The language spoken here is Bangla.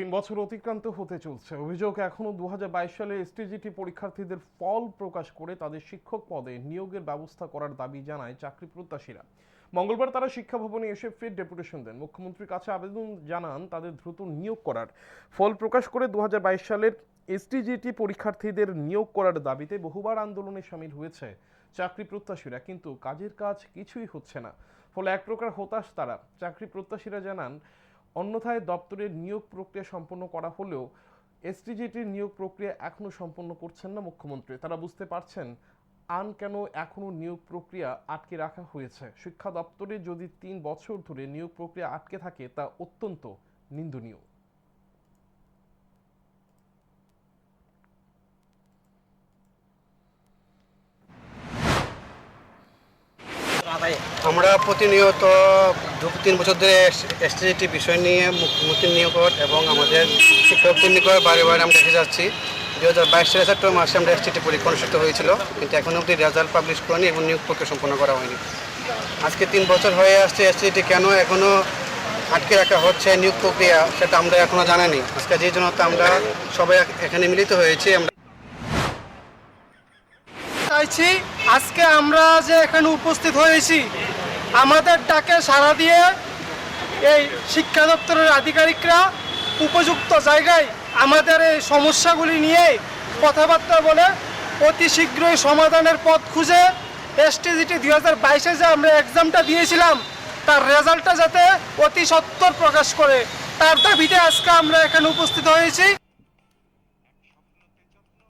তিন বছর অতিক্রান্ত হতে চলছে। অভিযোগ এখনও দুহাজার বাইশ সালে এসটিজিটি পরীক্ষার্থীদের ফল প্রকাশ করে তাদের শিক্ষক পদে নিয়োগের ব্যবস্থা করার দাবি জানায় চাকরি প্রত্যাশীরা। মঙ্গলবার তারা শিক্ষা ভবনে এসে ফের ডেপুটেশন দেন। মুখ্যমন্ত্রীর কাছে আবেদন জানান তাদের দ্রুত নিয়োগ করার। ফল প্রকাশ করে দু হাজার বাইশ সালের এসটিজিটি পরীক্ষার্থীদের নিয়োগ করার দাবিতে বহুবার আন্দোলনে সামিল হয়েছে চাকরি প্রত্যাশীরা, কিন্তু কাজের কাজ কিছুই হচ্ছে না। ফলে এক প্রকার হতাশ তারা। চাকরি প্রত্যাশীরা জানান অন্যথায় দপ্তরের নিয়োগ প্রক্রিয়া সম্পন্ন করা হলেও এসটিজিটির নিয়োগ প্রক্রিয়া এখনও সম্পন্ন করছেন না মুখ্যমন্ত্রী। তারা বুঝতে পারছেন, আন কেন এখনও নিয়োগ প্রক্রিয়া আটকে রাখা হয়েছে? শিক্ষা দপ্তরে যদি তিন বছর ধরে নিয়োগ প্রক্রিয়া আটকে থাকে, তা অত্যন্ত নিন্দনীয়। আমরা প্রতিনিয়ত দু তিন বছর ধরে এসটিজিটি বিষয় নিয়ে মুক্তি নিয়োগ এবং আমাদের শিক্ষক নিকট বারে বারে আমরা দেখে যাচ্ছি। দু হাজার বাইশ সালে সেপ্টেম্বর মাসে আমরা এসটিটি পরীক্ষা অনুষ্ঠিত হয়েছিল, কিন্তু এখন অবধি রেজাল্ট পাবলিশ করেনি এবং নিয়োগ প্রক্রিয়া সম্পন্ন করা হয়নি। আজকে তিন বছর হয়ে আসছে এসটিটি কেন এখনও আটকে রাখা হচ্ছে নিয়োগ প্রক্রিয়া, সেটা আমরা এখনও জানানি আজকে যে জন্য আমরা সবাই এখানে মিলিত হয়েছি, আমরা চাইছি, আজকে আমরা যে এখানে উপস্থিত হয়েছি, আমাদের ডাকে সাড়া দিয়ে এই শিক্ষা দপ্তরের আধিকারিকরা উপযুক্ত জায়গায় আমাদের এই সমস্যাগুলি নিয়ে কথাবার্তা বলে অতি শীঘ্রই সমাধানের পথ খুঁজে এসটিজিটি দুই হাজার বাইশে যে আমরা এক্সামটা দিয়েছিলাম, তার রেজাল্টটা যাতে অতি সত্বর প্রকাশ করে। তার দাবিতে আজকে আমরা এখানে উপস্থিত হয়েছি।